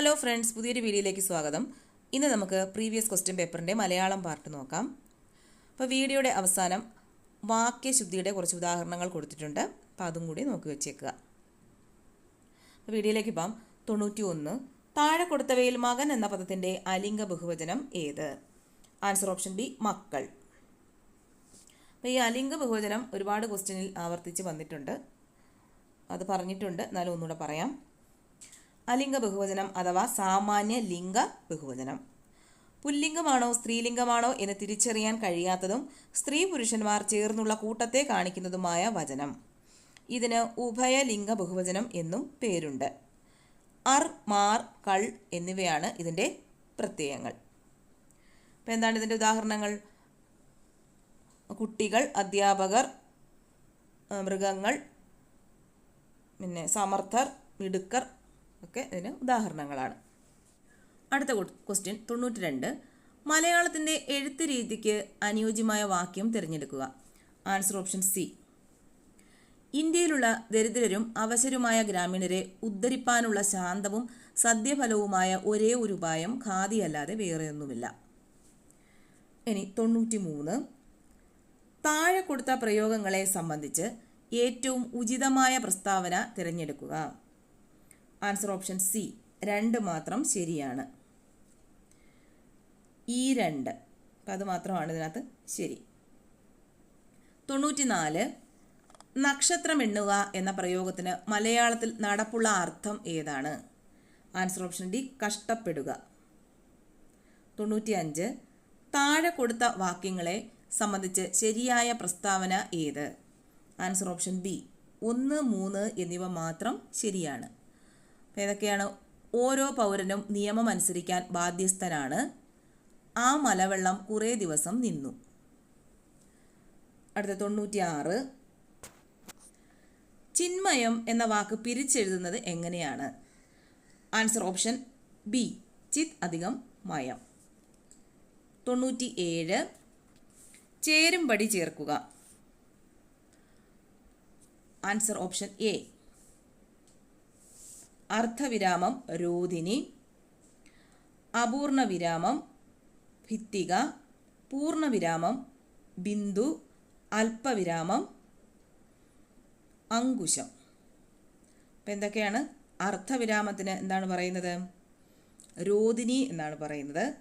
Hello friends പുതിയൊരു വീഡിയോയിലേക്ക് സ്വാഗതം. ഇന്ന് നമുക്ക് പ്രീവിയസ് ക്വസ്റ്റ്യൻ പേപ്പറിന്റെ മലയാളം പാർട്ട് നോക്കാം. അപ്പോൾ വീഡിയോയുടെ അവസാനം വാക്യശുദ്ധിയുടെ കുറച്ച് ഉദാഹരണങ്ങൾ കൊടുത്തിട്ടുണ്ട്. അപ്പോൾ അതും കൂടി നോക്കി വെച്ചേക്കുക. വീഡിയോയിലേക്ക് പോകാം. തൊണ്ണൂറ്റി ഒന്ന് താഴെ കൊടുത്തവയിൽ മകൻ എന്ന പദത്തിന്റെ അലിംഗ ബഹുവചനം ഏത്? ആൻസർ ഓപ്ഷൻ ബി മക്കൾ. അപ്പോൾ ഈ അലിംഗ ബഹുവചനം ഒരുപാട് ക്വസ്റ്റ്യനിൽ ആവർത്തിച്ച് വന്നിട്ടുണ്ട്. അത് പറഞ്ഞിട്ടുണ്ട്. എന്നാലും ഒന്നുകൂടെ പറയാം. അലിംഗ ബഹുവചനം അഥവാ സാമാന്യ ലിംഗ ബഹുവചനം. പുല്ലിംഗമാണോ സ്ത്രീലിംഗമാണോ എന്ന് തിരിച്ചറിയാൻ കഴിയാത്തതും സ്ത്രീ പുരുഷന്മാർ ചേർന്നുള്ള കൂട്ടത്തെ കാണിക്കുന്നതുമായ വചനം. ഇതിന് ഉഭയലിംഗ ബഹുവചനം എന്നും പേരുണ്ട്. അർ മാർ കൾ എന്നിവയാണ് ഇതിന്റെ പ്രത്യയങ്ങൾ. അപ്പോൾ എന്താണ് ഇതിന്റെ ഉദാഹരണങ്ങൾ? കുട്ടികൾ അധ്യാപകർ മൃഗങ്ങൾ പിന്നെ സമർത്ഥർ മിടുക്കർ ഒക്കെ ഇതിന് ഉദാഹരണങ്ങളാണ്. അടുത്ത ക്വസ്റ്റ്യൻ തൊണ്ണൂറ്റി രണ്ട് മലയാളത്തിന്റെ എഴുത്ത് രീതിക്ക് അനുയോജ്യമായ വാക്യം തിരഞ്ഞെടുക്കുക. ആൻസർ ഓപ്ഷൻ സി ഇന്ത്യയിലുള്ള ദരിദ്രരും അവശരുമായ ഗ്രാമീണരെ ഉദ്ധരിപ്പാനുള്ള ശാന്തവും സദ്യഫലവുമായ ഒരേ ഒരു ഉപായം ഖാദിയല്ലാതെ വേറെയൊന്നുമില്ല ഇനി തൊണ്ണൂറ്റി മൂന്ന് താഴെ കൊടുത്ത പ്രയോഗങ്ങളെ സംബന്ധിച്ച് ഏറ്റവും ഉചിതമായ പ്രസ്താവന തിരഞ്ഞെടുക്കുക. Answer option C. രണ്ട് മാത്രം ശരിയാണ്. ഈ രണ്ട്. അത് മാത്രമാണ് ഇതിനകത്ത് ശരി. തൊണ്ണൂറ്റിനാല്. നക്ഷത്രം എണ്ണുക എന്ന പ്രയോഗത്തിന് മലയാളത്തിൽ നടപ്പുള്ള അർത്ഥം ഏതാണ്? ആൻസർ ഓപ്ഷൻ ഡി കഷ്ടപ്പെടുക. തൊണ്ണൂറ്റിയഞ്ച്. താഴെ കൊടുത്ത വാക്യങ്ങളെ സംബന്ധിച്ച് ശരിയായ പ്രസ്താവന ഏത്? Answer option B. ഒന്ന് മൂന്ന് എന്നിവ മാത്രം ശരിയാണ്. ഏതൊക്കെയാണ്? ഓരോ പൗരനും നിയമം അനുസരിക്കാൻ ബാധ്യസ്ഥനാണ്. ആ മലവെള്ളം കുറേ ദിവസം നിന്നു. അടുത്ത തൊണ്ണൂറ്റിയാറ്. ചിന്മയം എന്ന വാക്ക് പിരിച്ചെഴുതുന്നത് എങ്ങനെയാണ്? ആൻസർ ഓപ്ഷൻ ബി ചിത് അധികം മയം. തൊണ്ണൂറ്റി ഏഴ് ചേരുംപടി ചേർക്കുക. ആൻസർ ഓപ്ഷൻ എ അർദ്ധവിരാമം രോധിനി അപൂർണ വിരാമം ഭിത്തിക പൂർണവിരാമം ബിന്ദു അല്പവിരാമം അങ്കുശം. അപ്പം എന്തൊക്കെയാണ് അർദ്ധവിരാമത്തിന് എന്താണ് പറയുന്നത്? രോദിനി എന്നാണ് പറയുന്നത്.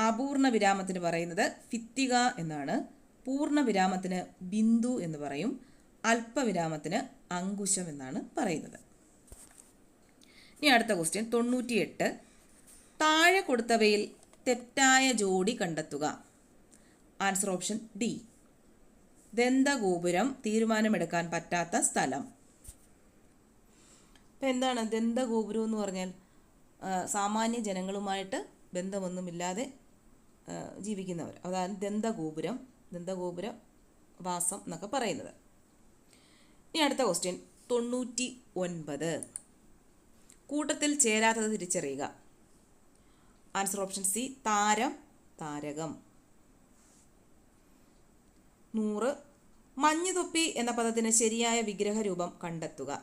അപൂർണ വിരാമത്തിന് പറയുന്നത് ഫിത്തിക എന്നാണ്. പൂർണ വിരാമത്തിന് ബിന്ദു എന്ന് പറയും. അല്പവിരാമത്തിന് അങ്കുശം എന്നാണ് പറയുന്നത്. ഇനി അടുത്ത ക്വസ്റ്റ്യൻ തൊണ്ണൂറ്റിയെട്ട്. താഴെ കൊടുത്തവയിൽ തെറ്റായ ജോഡി കണ്ടെത്തുക. ആൻസർ ഓപ്ഷൻ ഡി ദന്തഗോപുരം തീരുമാനമെടുക്കാൻ പറ്റാത്ത സ്ഥലം. ഇപ്പം എന്താണ് ദന്തഗോപുരം എന്ന് പറഞ്ഞാൽ സാമാന്യ ജനങ്ങളുമായിട്ട് ബന്ധമൊന്നുമില്ലാതെ ജീവിക്കുന്നവർ. അതാണ് ദന്തഗോപുരം ദന്തഗോപുര വാസം എന്നൊക്കെ പറയുന്നത്. ഇനി അടുത്ത ക്വസ്റ്റ്യൻ തൊണ്ണൂറ്റി ഒൻപത് കൂട്ടത്തിൽ ചേരാത്തത് തിരിച്ചറിയുക. ആൻസർ ഓപ്ഷൻ സി താരം താരകം. നൂറ് മഞ്ഞുതൊപ്പി എന്ന പദത്തിന് ശരിയായ വിഗ്രഹ രൂപം കണ്ടെത്തുക.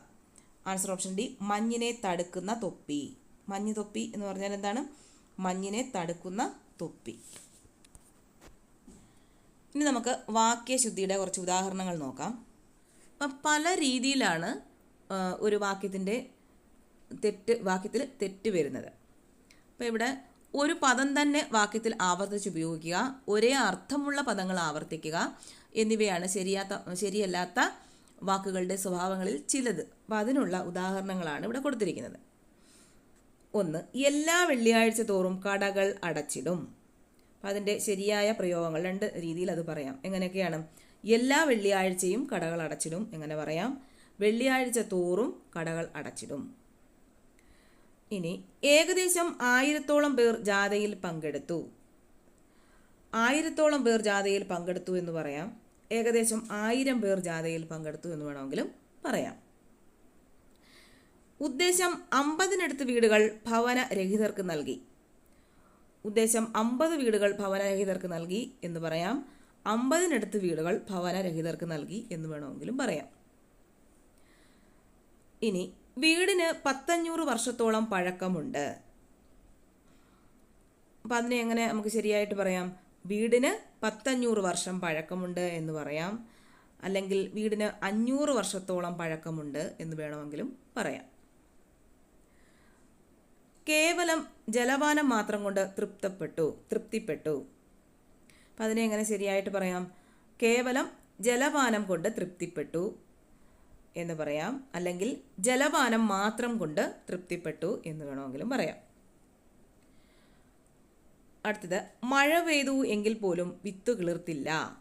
ആൻസർ ഓപ്ഷൻ ഡി മഞ്ഞിനെ തടുക്കുന്ന തൊപ്പി. മഞ്ഞുതൊപ്പി എന്ന് പറഞ്ഞാൽ എന്താണ്? മഞ്ഞിനെ തടുക്കുന്ന തൊപ്പി. ഇനി നമുക്ക് വാക്യശുദ്ധിയുടെ കുറച്ച് ഉദാഹരണങ്ങൾ നോക്കാം. പല രീതിയിലാണ് ഒരു വാക്യത്തിന്റെ തെറ്റ് വാക്യത്തിൽ തെറ്റ് വരുന്നത്. അപ്പോൾ ഇവിടെ ഒരു പദം തന്നെ വാക്യത്തിൽ ആവർത്തിച്ച് ഉപയോഗിക്കുക ഒരേ അർത്ഥമുള്ള പദങ്ങൾ ആവർത്തിക്കുക എന്നിവയാണ് ശരിയാത്ത ശരിയല്ലാത്ത വാക്കുകളുടെ സ്വഭാവങ്ങളിൽ ചിലത്. അപ്പോൾ അതിനുള്ള ഉദാഹരണങ്ങളാണ് ഇവിടെ കൊടുത്തിരിക്കുന്നത്. ഒന്ന് എല്ലാ വെള്ളിയാഴ്ച തോറും കടകൾ അടച്ചിടും. അപ്പം അതിന്റെ ശരിയായ പ്രയോഗങ്ങൾ രണ്ട് രീതിയിൽ അത് പറയാം. എങ്ങനെയൊക്കെയാണ്? എല്ലാ വെള്ളിയാഴ്ചയും കടകൾ അടച്ചിടും എങ്ങനെ പറയാം? വെള്ളിയാഴ്ച തോറും കടകൾ അടച്ചിടും. ഇനി ഏകദേശം ആയിരത്തോളം പേർ ജാഥയിൽ പങ്കെടുത്തു. ആയിരത്തോളം പേർ ജാഥയിൽ പങ്കെടുത്തു എന്ന് പറയാം. ഏകദേശം ആയിരം പേർ ജാഥയിൽ പങ്കെടുത്തു എന്ന് വേണമെങ്കിലും പറയാം. ഉദ്ദേശം അമ്പതിനടുത്ത് വീടുകൾ ഭവനരഹിതർക്ക് നൽകി. ഉദ്ദേശം അമ്പത് വീടുകൾ ഭവനരഹിതർക്ക് നൽകി എന്ന് പറയാം. അമ്പതിനടുത്ത് വീടുകൾ ഭവനരഹിതർക്ക് നൽകി എന്ന് വേണമെങ്കിലും പറയാം. ഇനി വീടിന് പത്തഞ്ഞൂറ് വർഷത്തോളം പഴക്കമുണ്ട്. അപ്പം അതിനെ എങ്ങനെ നമുക്ക് ശരിയായിട്ട് പറയാം? വീടിന് പത്തഞ്ഞൂറ് വർഷം പഴക്കമുണ്ട് എന്ന് പറയാം. അല്ലെങ്കിൽ വീടിന് അഞ്ഞൂറ് വർഷത്തോളം പഴക്കമുണ്ട് എന്ന് വേണമെങ്കിലും പറയാം. കേവലം ജലപാനം മാത്രം കൊണ്ട് തൃപ്തപ്പെട്ടു തൃപ്തിപ്പെട്ടു. അപ്പം അതിനെ എങ്ങനെ ശരിയായിട്ട് പറയാം? കേവലം ജലപാനം കൊണ്ട് തൃപ്തിപ്പെട്ടു. എന്ന് പറയാം. അല്ലെങ്കിൽ ജലപാനം മാത്രം കൊണ്ട് തൃപ്തിപ്പെട്ടു എന്ന് വേണമെങ്കിലും പറയാം. അടുത്തത് മഴ പെയ്തു എങ്കിൽ പോലും വിത്ത് കിളിർത്തില്ല.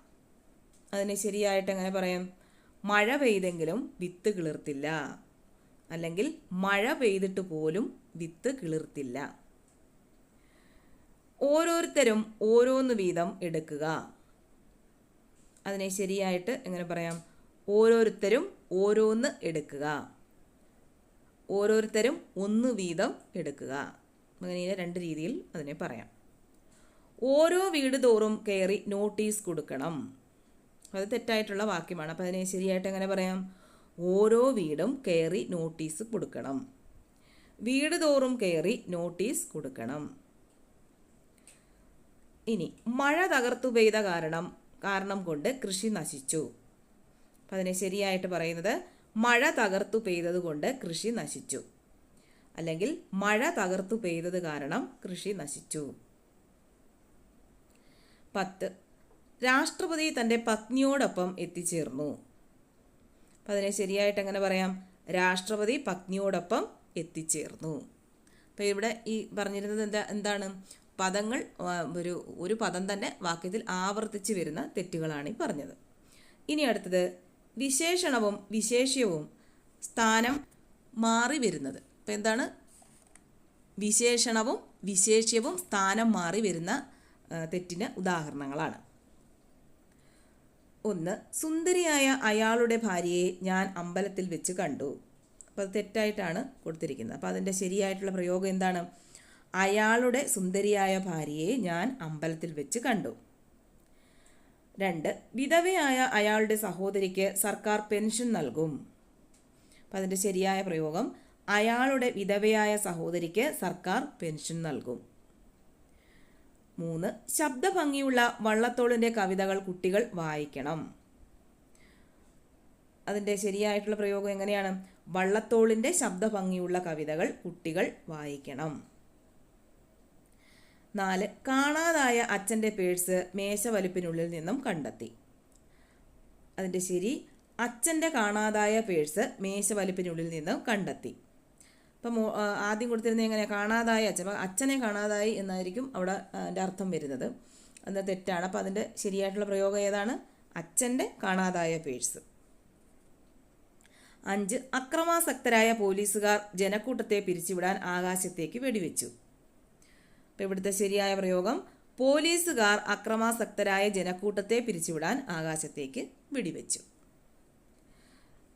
അതിന് ശരിയായിട്ട് എങ്ങനെ പറയാം? മഴ പെയ്തെങ്കിലും വിത്ത് കിളിർത്തില്ല. അല്ലെങ്കിൽ മഴ പെയ്തിട്ട് പോലും വിത്ത് കിളിർത്തില്ല. ഓരോരുത്തരും ഓരോന്ന് വീതം എടുക്കുക. അതിനെ ശരിയായിട്ട് എങ്ങനെ പറയാം? ഓരോരുത്തരും ഓരോന്ന് എടുക്കുക. ഓരോരുത്തരും ഒന്ന് വീതം എടുക്കുക. അങ്ങനെ രണ്ട് രീതിയിൽ അതിനെ പറയാം. ഓരോ വീട് തോറും കയറി നോട്ടീസ് കൊടുക്കണം. അത് തെറ്റായിട്ടുള്ള വാക്യമാണ്. അപ്പോൾ അതിനെ ശരിയായിട്ട് എങ്ങനെ പറയാം? ഓരോ വീടും കയറി നോട്ടീസ് കൊടുക്കണം. വീട് തോറും കയറി നോട്ടീസ് കൊടുക്കണം. ഇനി മഴ തകർത്തു പെയ്ത കാരണം കാരണം കൊണ്ട് കൃഷി നശിച്ചു. അപ്പം അതിനെ ശരിയായിട്ട് പറയുന്നത് മഴ തകർത്തു പെയ്തത് കൊണ്ട് കൃഷി നശിച്ചു. അല്ലെങ്കിൽ മഴ തകർത്തു പെയ്തത് കാരണം കൃഷി നശിച്ചു. പത്ത്. രാഷ്ട്രപതി തന്റെ പത്നിയോടൊപ്പം എത്തിച്ചേർന്നു. അപ്പം അതിനെ ശരിയായിട്ട് എങ്ങനെ പറയാം? രാഷ്ട്രപതി പത്നിയോടൊപ്പം എത്തിച്ചേർന്നു. അപ്പോൾ ഇവിടെ ഈ പറഞ്ഞിരുന്നത് എന്താ എന്താണ്? പദങ്ങൾ ഒരു ഒരു പദം തന്നെ വാക്യത്തിൽ ആവർത്തിച്ച് വരുന്ന തെറ്റുകളാണ് ഈ പറഞ്ഞത്. ഇനി അടുത്തത്. വിശേഷണവും വിശേഷ്യവും സ്ഥാനം മാറി വരുന്നത്. അപ്പം എന്താണ്? വിശേഷണവും വിശേഷ്യവും സ്ഥാനം മാറി വരുന്ന തെറ്റിന് ഉദാഹരണങ്ങളാണ്. ഒന്ന് സുന്ദരിയായ അയാളുടെ ഭാര്യയെ ഞാൻ അമ്പലത്തിൽ വെച്ച് കണ്ടു. അപ്പോൾ അത് തെറ്റായിട്ടാണ് കൊടുത്തിരിക്കുന്നത്. അപ്പോൾ അതിന്റെ ശരിയായിട്ടുള്ള പ്രയോഗം എന്താണ്? അയാളുടെ സുന്ദരിയായ ഭാര്യയെ ഞാൻ അമ്പലത്തിൽ വെച്ച് കണ്ടു. രണ്ട് വിധവയായ അയാളുടെ സഹോദരിക്ക് സർക്കാർ പെൻഷൻ നൽകും. അപ്പം അതിന്റെ ശരിയായ പ്രയോഗം അയാളുടെ വിധവയായ സഹോദരിക്ക് സർക്കാർ പെൻഷൻ നൽകും. മൂന്ന് ശബ്ദഭംഗിയുള്ള വള്ളത്തോളിന്റെ കവിതകൾ കുട്ടികൾ വായിക്കണം. അതിന്റെ ശരിയായിട്ടുള്ള പ്രയോഗം എങ്ങനെയാണ്? വള്ളത്തോളിന്റെ ശബ്ദഭംഗിയുള്ള കവിതകൾ കുട്ടികൾ വായിക്കണം. നാല് കാണാതായ അച്ഛന്റെ പേഴ്സ് മേശവലുപ്പിനുള്ളിൽ നിന്നും കണ്ടെത്തി. അതിന്റെ ശരി അച്ഛന്റെ കാണാതായ പേഴ്സ് മേശവലുപ്പിനുള്ളിൽ നിന്നും കണ്ടെത്തി. അപ്പം ആദ്യം കൊടുത്തിരുന്നത് എങ്ങനെ കാണാതായ അച്ഛൻ. അപ്പം അച്ഛനെ കാണാതായി എന്നായിരിക്കും അവിടെ അതിന്റെ അർത്ഥം വരുന്നത്. അത് തെറ്റാണ്. അപ്പം അതിന്റെ ശരിയായിട്ടുള്ള പ്രയോഗം ഏതാണ്? അച്ഛന്റെ കാണാതായ പേഴ്സ്. അഞ്ച് അക്രമാസക്തരായ പോലീസുകാർ ജനക്കൂട്ടത്തെ പിരിച്ചുവിടാൻ ആകാശത്തേക്ക് വെടിവെച്ചു. അപ്പോൾ ഇവിടുത്തെ ശരിയായ പ്രയോഗം പോലീസുകാർ അക്രമാസക്തരായ ജനക്കൂട്ടത്തെ പിരിച്ചുവിടാൻ ആകാശത്തേക്ക് വെടിവെച്ചു.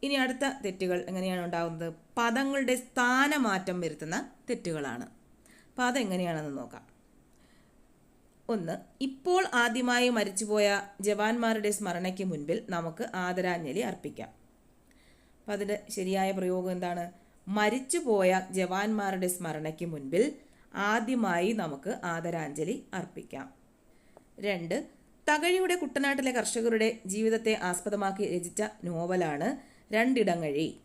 ഇനി അടുത്ത തെറ്റുകൾ എങ്ങനെയാണ് ഉണ്ടാകുന്നത് പദങ്ങളുടെ സ്ഥാനമാറ്റം വരുത്തുന്ന തെറ്റുകളാണ്. അപ്പം അതെങ്ങനെയാണെന്ന് നോക്കാം. ഒന്ന് ഇപ്പോൾ ആദ്യമായി മരിച്ചുപോയ ജവാന്മാരുടെ സ്മരണയ്ക്ക് മുൻപിൽ നമുക്ക് ആദരാഞ്ജലി അർപ്പിക്കാം. അപ്പം അതിന്റെ ശരിയായ പ്രയോഗം എന്താണ്? മരിച്ചുപോയ ജവാന്മാരുടെ സ്മരണയ്ക്ക് മുൻപിൽ ആദ്യമായി നമുക്ക് ആദരാഞ്ജലി അർപ്പിക്കാം. രണ്ട് തകഴിയുടെ കുട്ടനാട്ടിലെ കർഷകരുടെ ജീവിതത്തെ ആസ്പദമാക്കി രചിച്ച നോവലാണ് രണ്ടിടങ്ങഴി.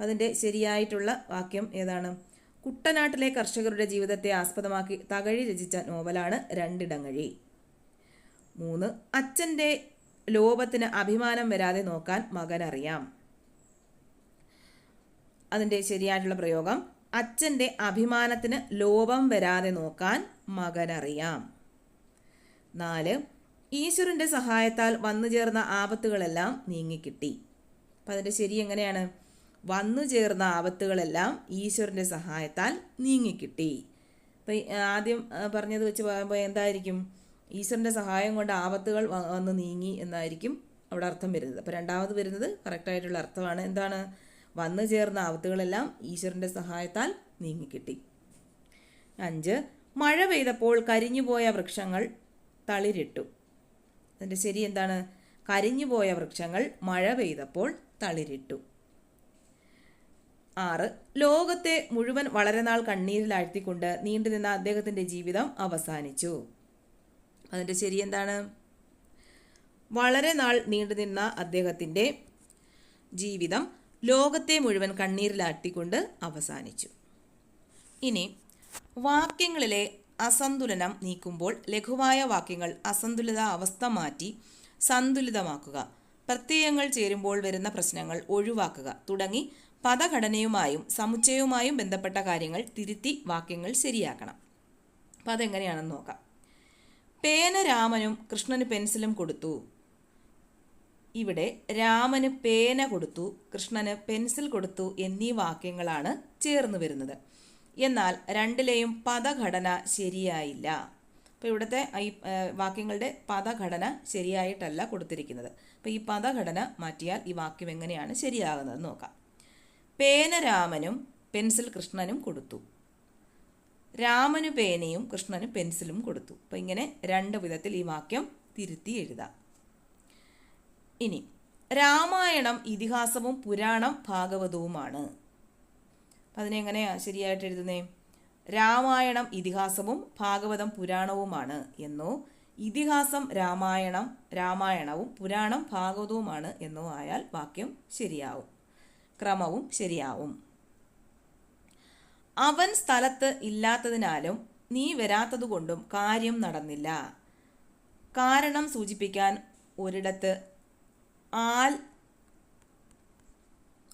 അതിന്റെ ശരിയായിട്ടുള്ള വാക്യം ഏതാണ്? കുട്ടനാട്ടിലെ കർഷകരുടെ ജീവിതത്തെ ആസ്പദമാക്കി തകഴി രചിച്ച നോവലാണ് രണ്ടിടങ്ങഴി. മൂന്ന് അച്ഛന്റെ ലോപത്തിന് അഭിമാനം വരാതെ നോക്കാൻ മകനറിയാം. അതിന്റെ ശരിയായിട്ടുള്ള പ്രയോഗം അച്ഛന്റെ അഭിമാനത്തിന് ലോപം വരാതെ നോക്കാൻ മകനറിയാം. നാല് ഈശ്വരന്റെ സഹായത്താൽ വന്നു ചേർന്ന ആപത്തുകളെല്ലാം നീങ്ങിക്കിട്ടി. അപ്പം അതിന്റെ ശരി എങ്ങനെയാണ്? വന്നു ചേർന്ന ആപത്തുകളെല്ലാം ഈശ്വരന്റെ സഹായത്താൽ നീങ്ങിക്കിട്ടി. അപ്പം ആദ്യം പറഞ്ഞത് വെച്ച് പറയുമ്പോൾ എന്തായിരിക്കും? ഈശ്വരന്റെ സഹായം കൊണ്ട് ആപത്തുകൾ വന്ന് നീങ്ങി എന്നായിരിക്കും അവിടെ അർത്ഥം വരുന്നത്. അപ്പോൾ രണ്ടാമത് വരുന്നത് കറക്റ്റായിട്ടുള്ള അർത്ഥമാണ്. എന്താണ്? വന്നു ചേർന്ന ആപത്തുകളെല്ലാം ഈശ്വരന്റെ സഹായത്താൽ നീങ്ങിക്കിട്ടി. അഞ്ച് മഴ പെയ്തപ്പോൾ കരിഞ്ഞുപോയ വൃക്ഷങ്ങൾ തളിരിട്ടു. അതിന്റെ ശരി എന്താണ്? കരിഞ്ഞുപോയ വൃക്ഷങ്ങൾ മഴ പെയ്തപ്പോൾ തളിരിട്ടു. ആറ് ലോകത്തെ മുഴുവൻ വളരെ നാൾ കണ്ണീരിലാഴ്ത്തിക്കൊണ്ട് നീണ്ടുനിന്ന അദ്ദേഹത്തിന്റെ ജീവിതം അവസാനിച്ചു. അതിന്റെ ശരി എന്താണ്? വളരെ നാൾ നീണ്ടുനിന്ന അദ്ദേഹത്തിന്റെ ജീവിതം ലോകത്തെ മുഴുവൻ കണ്ണീരിലാട്ടിക്കൊണ്ട് അവസാനിച്ചു. ഇനി വാക്യങ്ങളിലെ അസന്തുലനം നീക്കുമ്പോൾ ലഘുവായ വാക്യങ്ങൾ അസന്തുലിത അവസ്ഥ മാറ്റി സന്തുലിതമാക്കുക. പ്രത്യയങ്ങൾ ചേരുമ്പോൾ വരുന്ന പ്രശ്നങ്ങൾ ഒഴിവാക്കുക. തുടങ്ങി പദഘടനയുമായും സമുച്ചയവുമായും ബന്ധപ്പെട്ട കാര്യങ്ങൾ തിരുത്തി വാക്യങ്ങൾ ശരിയാക്കണം. അപ്പം അതെങ്ങനെയാണെന്ന് നോക്കാം. പേന രാമനും കൃഷ്ണന് പെൻസിലും കൊടുത്തു. ഇവിടെ രാമന് പേന കൊടുത്തു കൃഷ്ണന് പെൻസിൽ കൊടുത്തു എന്നീ വാക്യങ്ങളാണ് ചേർന്ന് വരുന്നത്. എന്നാൽ രണ്ടിലെയും പദഘടന ശരിയായില്ല. അപ്പോൾ ഇവിടുത്തെ ഈ വാക്യങ്ങളുടെ പദഘടന ശരിയായിട്ടല്ല കൊടുത്തിരിക്കുന്നത്. അപ്പോൾ ഈ പദഘടന മാറ്റിയാൽ ഈ വാക്യം എങ്ങനെയാണ് ശരിയാകുന്നത് നോക്കാം. പേന രാമനും പെൻസിൽ കൃഷ്ണനും കൊടുത്തു. രാമനു പേനയും കൃഷ്ണന് പെൻസിലും കൊടുത്തു. അപ്പോൾ ഇങ്ങനെ രണ്ട് വിധത്തിൽ ഈ വാക്യം തിരുത്തി എഴുതാം. ഇനി രാമായണം ഇതിഹാസവും പുരാണം ഭാഗവതവുമാണ്. അതിനെങ്ങനെയാ ശരിയായിട്ട് എഴുതുന്നേ? രാമായണം ഇതിഹാസവും ഭാഗവതം പുരാണവുമാണ് എന്നോ ഇതിഹാസം രാമായണം രാമായണവും പുരാണം ഭാഗവതവുമാണ് എന്നോ ആയാൽ വാക്യം ശരിയാവും ക്രമവും ശരിയാവും. അവൻ സ്ഥലത്ത് ഇല്ലാത്തതിനാലും നീ വരാത്തതുകൊണ്ടും കാര്യം നടന്നില്ല. കാരണം സൂചിപ്പിക്കാൻ ഒരിടത്ത് ആൽ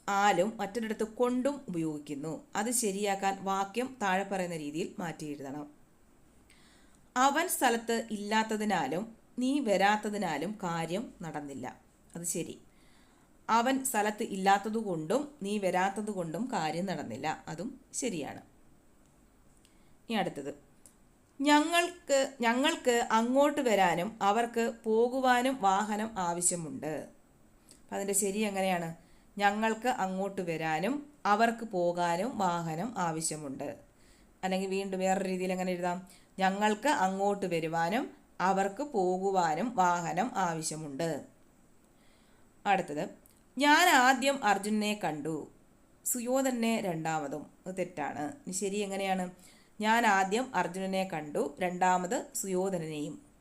ആലും മറ്റൊരിടത്ത് കൊണ്ടും ഉപയോഗിക്കുന്നു. അത് ശരിയാക്കാൻ വാക്യം താഴെ പറയുന്ന രീതിയിൽ മാറ്റി എഴുതണം. അവൻ സ്ഥലത്ത് ഇല്ലാത്തതിനാലും നീ വരാത്തതിനാലും കാര്യം നടന്നില്ല. അത് ശരി. അവൻ സ്ഥലത്ത് ഇല്ലാത്തതുകൊണ്ടും നീ വരാത്തതുകൊണ്ടും കാര്യം നടന്നില്ല. അതും ശരിയാണ്. ഇനി അടുത്തത്. ഞങ്ങൾക്ക് ഞങ്ങൾക്ക് അങ്ങോട്ട് വരാനും അവർക്ക് പോകുവാനും വാഹനം ആവശ്യമുണ്ട്. അതിന്റെ ശരി എങ്ങനെയാണ്? ഞങ്ങൾക്ക് അങ്ങോട്ട് വരാനും അവർക്ക് പോകാനും വാഹനം ആവശ്യമുണ്ട്. അല്ലെങ്കിൽ വീണ്ടും വേറൊരു രീതിയിൽ എങ്ങനെ എഴുതാം? ഞങ്ങൾക്ക് അങ്ങോട്ട് വരുവാനും അവർക്ക് പോകുവാനും വാഹനം ആവശ്യമുണ്ട്. അടുത്തത് ഞാൻ ആദ്യം അർജുനനെ കണ്ടു. സുയോധനെ രണ്ടാമതും. അത് തെറ്റാണ്. ശരി എങ്ങനെയാണ്? ഞാൻ ആദ്യം അർജുനനെ കണ്ടു രണ്ടാമത് സുയോധനനെയും.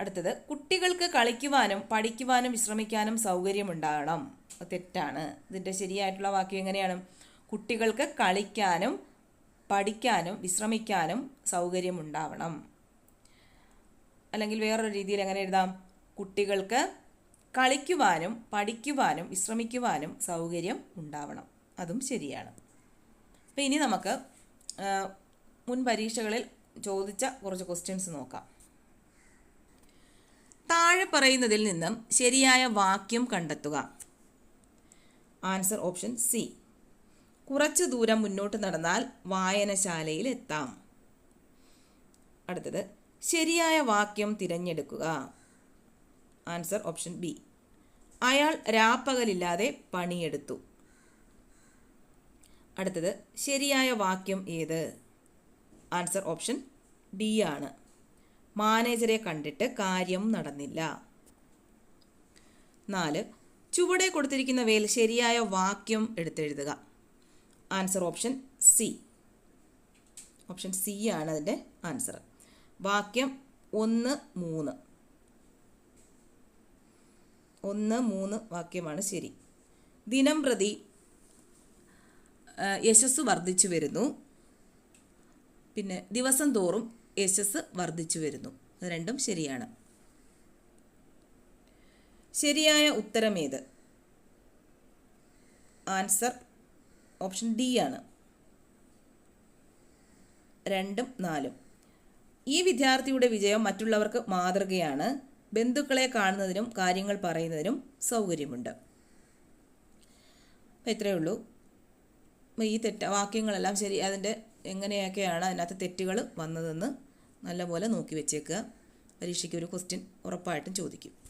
അടുത്തത് കുട്ടികൾക്ക് കളിക്കുവാനും പഠിക്കുവാനും വിശ്രമിക്കാനും സൗകര്യമുണ്ടാകണം. തെറ്റാണ്. ഇതിന്റെ ശരിയായിട്ടുള്ള വാക്യം എങ്ങനെയാണ്? കുട്ടികൾക്ക് കളിക്കാനും പഠിക്കാനും വിശ്രമിക്കാനും സൗകര്യമുണ്ടാവണം. അല്ലെങ്കിൽ വേറൊരു രീതിയിൽ എങ്ങനെ എഴുതാം? കുട്ടികൾക്ക് കളിക്കുവാനും പഠിക്കുവാനും വിശ്രമിക്കുവാനും സൗകര്യം ഉണ്ടാവണം. അതും ശരിയാണ്. അപ്പോൾ ഇനി നമുക്ക് മുൻ പരീക്ഷകളിൽ ചോദിച്ച കുറച്ച് ക്വസ്റ്റ്യൻസ് നോക്കാം. താഴെ പറയുന്നതിൽ നിന്നും ശരിയായ വാക്യം കണ്ടെത്തുക. ആൻസർ ഓപ്ഷൻ സി കുറച്ചു ദൂരം മുന്നോട്ട് നടന്നാൽ വായനശാലയിൽ എത്താം. അടുത്തത് ശരിയായ വാക്യം തിരഞ്ഞെടുക്കുക. ആൻസർ ഓപ്ഷൻ ബി അയാൾ രാപ്പകലില്ലാതെ പണിയെടുത്തു. അടുത്തത് ശരിയായ വാക്യം ഏത്? ആൻസർ ഓപ്ഷൻ ഡി ആണ്. മാനേജരെ കണ്ടിട്ട് കാര്യം നടന്നില്ല. നാല് ചുവടെ കൊടുത്തിരിക്കുന്നവയിൽ ശരിയായ വാക്യം എടുത്തെഴുതുക. Answer option C. Option C ആണ് അതിന്റെ ആൻസർ. വാക്യം ഒന്ന് മൂന്ന്. ഒന്ന് മൂന്ന് വാക്യമാണ് ശരി. ദിനം പ്രതി യശസ് വർദ്ധിച്ചു വരുന്നു. പിന്നെ ദിവസം തോറും യശസ് വർദ്ധിച്ചു വരുന്നു. രണ്ടും ശരിയാണ്. ശരിയായ ഉത്തരം ഏത്? ആൻസർ ഓപ്ഷൻ ഡി ആണ്. രണ്ടും നാലും. ഈ വിദ്യാർത്ഥിയുടെ വിജയം മറ്റുള്ളവർക്ക് മാതൃകയാണ്. ബന്ധുക്കളെ കാണുന്നതിനും കാര്യങ്ങൾ പറയുന്നതിനും സൗകര്യമുണ്ട്. അപ്പം ഇത്രയേ ഉള്ളൂ. ഈ തെറ്റ വാക്യങ്ങളെല്ലാം ശരി അതിന്റെ എങ്ങനെയൊക്കെയാണ് അതിനകത്ത് തെറ്റുകൾ വന്നതെന്ന് നല്ലപോലെ നോക്കി വെച്ചേക്കുക. പരീക്ഷയ്ക്ക് ഒരു ക്വസ്റ്റ്യൻ ഉറപ്പായിട്ടും ചോദിക്കും.